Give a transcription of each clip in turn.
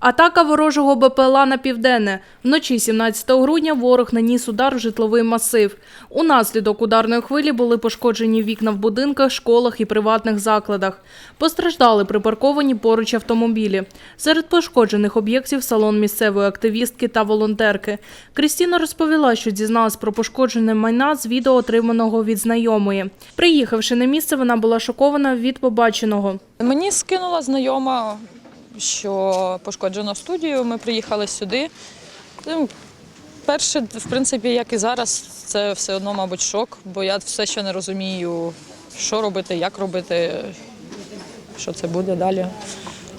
Атака ворожого БПЛА на південне. Вночі 17 грудня ворог наніс удар в житловий масив. Унаслідок ударної хвилі були пошкоджені вікна в будинках, школах і приватних закладах. Постраждали припарковані поруч автомобілі. Серед пошкоджених об'єктів салон місцевої активістки та волонтерки. Крістіна розповіла, що дізналась про пошкоджене майна з відео, отриманого від знайомої. Приїхавши на місце, вона була шокована від побаченого. Мені скинула знайома, що пошкоджено студію. Ми приїхали сюди. Ну, Перше, в принципі, як і зараз, це все одно, мабуть, шок, бо я все ще не розумію, що робити, як робити, що це буде далі.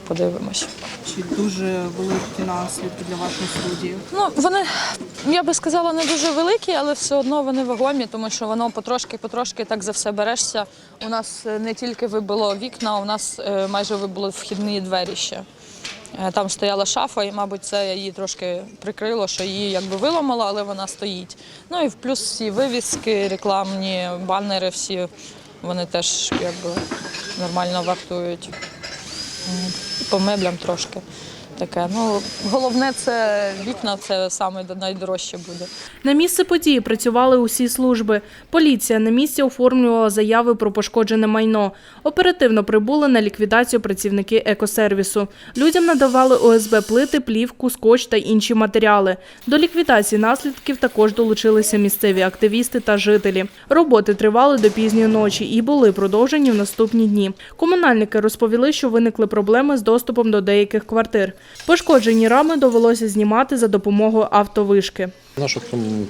Подивимось. Чи дуже великі наслідки для вашої студії? Ну, вони, я би сказала, не дуже великі, але все одно вони вагомі, тому що воно потрошки-потрошки так за все берешся. У нас е, не тільки вибило вікна, у нас е, майже вибило вхідні двері ще. Е, Там стояла шафа, і, мабуть, це її трошки прикрило, що її якби виламало, але вона стоїть. Ну і в плюс всі вивіски, рекламні, банери всі, вони теж якби нормально вартують. По меблям трошки таке. Ну, головне це вікна, це саме найдорожче буде. На місце події працювали усі служби. Поліція на місці оформлювала заяви про пошкоджене майно. Оперативно прибули на ліквідацію працівники екосервісу. Людям надавали ОСБ плити, плівку, скотч та інші матеріали. До ліквідації наслідків також долучилися місцеві активісти та жителі. Роботи тривали до пізньої ночі і були продовжені в наступні дні. Комунальники розповіли, що виникли проблеми з доступом до деяких квартир. Пошкоджені рами довелося знімати за допомогою автовишки. Наше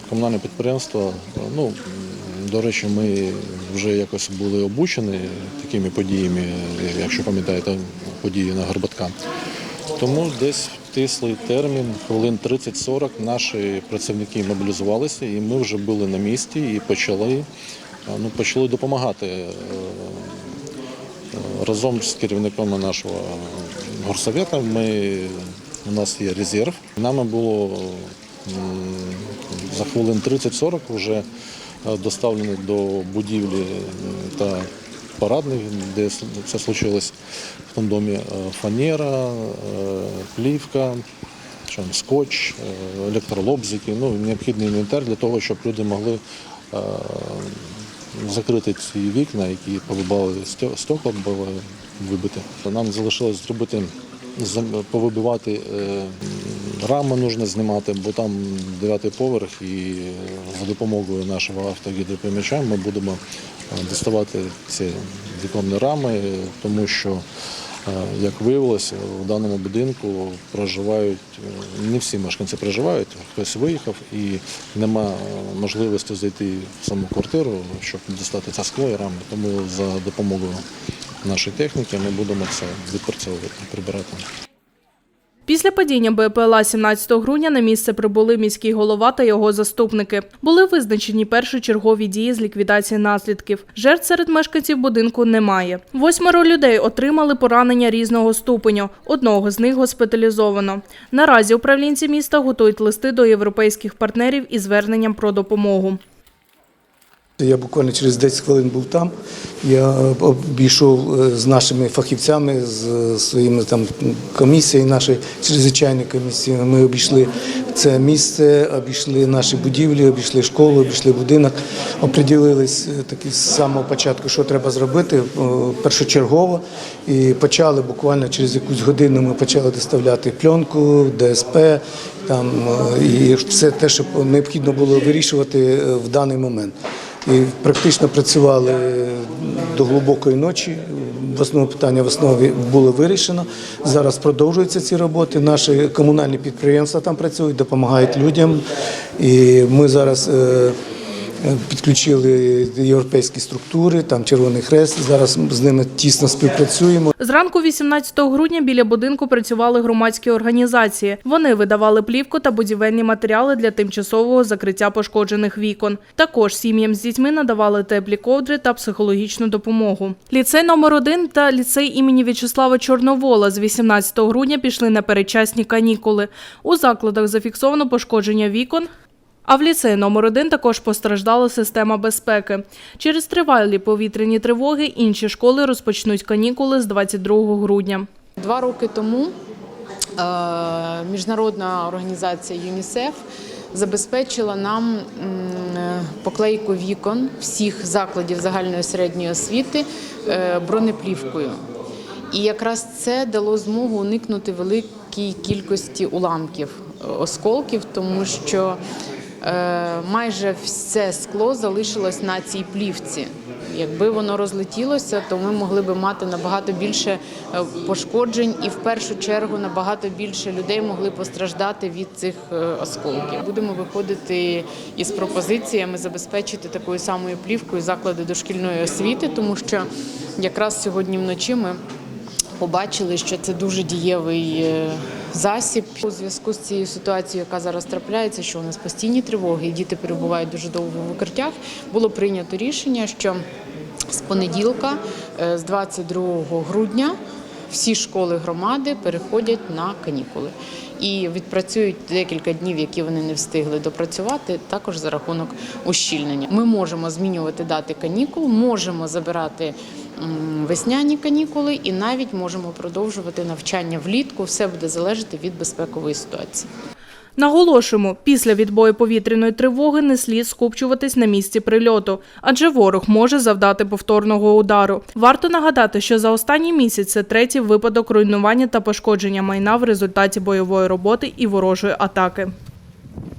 комунальне підприємство, ну до речі, ми вже якось були обучені такими подіями, якщо пам'ятаєте, події на Горбатка. Тому десь в тислий термін, хвилин 30-40, наші працівники мобілізувалися, і ми вже були на місці і почали, ну, почали допомагати е, е, разом з керівниками нашого горсовета. Ми, у нас є резерв. Нами було за хвилин 30-40 вже е, доставлені до будівлі та парадних, де це случилось в тому домі е, фанера, е, плівка, скотч, е, електролобзики, ну, необхідний інвентар для того, щоб люди могли закрити ці вікна, які повибали стекла, було були. Нам залишилось зробити повибивати е, рами нужно знімати, бо там дев'ятий поверх, і за допомогою нашого автогідропоміча ми будемо е, доставати ці віконні рами, тому що, е, як виявилося, в даному будинку проживають е, не всі мешканці проживають, хтось виїхав і нема е, можливості зайти в саму квартиру, щоб дістати це скло і рами. Тому за допомогою нашої техніки ми будемо це відпрацьовувати, прибирати. Після падіння БПЛА 17 грудня на місце прибули міський голова та його заступники. Були визначені першочергові дії з ліквідації наслідків. Жертв серед мешканців будинку немає. Восьмеро людей отримали поранення різного ступеню. Одного з них госпіталізовано. Наразі управлінці міста готують листи до європейських партнерів із зверненням про допомогу. Я буквально через 10 хвилин був там. Я обійшов е, з нашими фахівцями, з своїми там комісією, нашої чрезвичайної комісії. Ми обійшли це місце, обійшли наші будівлі, обійшли школу, обійшли будинок. Оприділились е, таки з самого початку, що треба зробити е, першочергово. І почали буквально через якусь годину ми почали доставляти пленку, ДСП. Там і все те, що необхідно було вирішувати в даний момент. І практично працювали до глибокої ночі. В основному питання в основі було вирішено. Зараз продовжуються ці роботи. Наші комунальні підприємства там працюють, допомагають людям. І ми зараз е, підключили європейські структури, там Червоний Хрест. Зараз з ними тісно співпрацюємо. Зранку 18 грудня біля будинку працювали громадські організації. Вони видавали плівку та будівельні матеріали для тимчасового закриття пошкоджених вікон. Також сім'ям з дітьми надавали теплі ковдри та психологічну допомогу. Ліцей номер 1 та ліцей імені В'ячеслава Чорновола з 18 грудня пішли на передчасні канікули. У закладах зафіксовано пошкодження вікон. А в ліцеї номер 1 також постраждала система безпеки. Через тривалі повітряні тривоги інші школи розпочнуть канікули з 22 грудня. Два роки тому Е, Міжнародна організація ЮНІСЕФ забезпечила нам е, поклейку вікон всіх закладів загальної середньої освіти е, бронеплівкою. І якраз це дало змогу уникнути великій кількості уламків, осколків, тому що майже все скло залишилось на цій плівці. Якби воно розлетілося, то ми могли би мати набагато більше е, пошкоджень, і в першу чергу набагато більше людей могли постраждати від цих е, осколків. Будемо виходити із пропозиціями забезпечити такою самою плівкою заклади дошкільної освіти, тому що якраз сьогодні вночі ми побачили, що це дуже дієвий е, засіб. У зв'язку з цією ситуацією, яка зараз трапляється, що у нас постійні тривоги, і діти перебувають дуже довго в укриттях, було прийнято рішення, що з понеділка, е, з 22 грудня, всі школи громади переходять на канікули. І відпрацюють декілька днів, які вони не встигли допрацювати, також за рахунок ущільнення. Ми можемо змінювати дати канікул, можемо забирати весняні канікули і навіть можемо продовжувати навчання влітку. Все буде залежати від безпекової ситуації. Наголошуємо, після відбою повітряної тривоги не слід скупчуватись на місці прильоту, адже ворог може завдати повторного удару. Варто нагадати, що за останній місяць це третій випадок руйнування та пошкодження майна в результаті бойової роботи і ворожої атаки.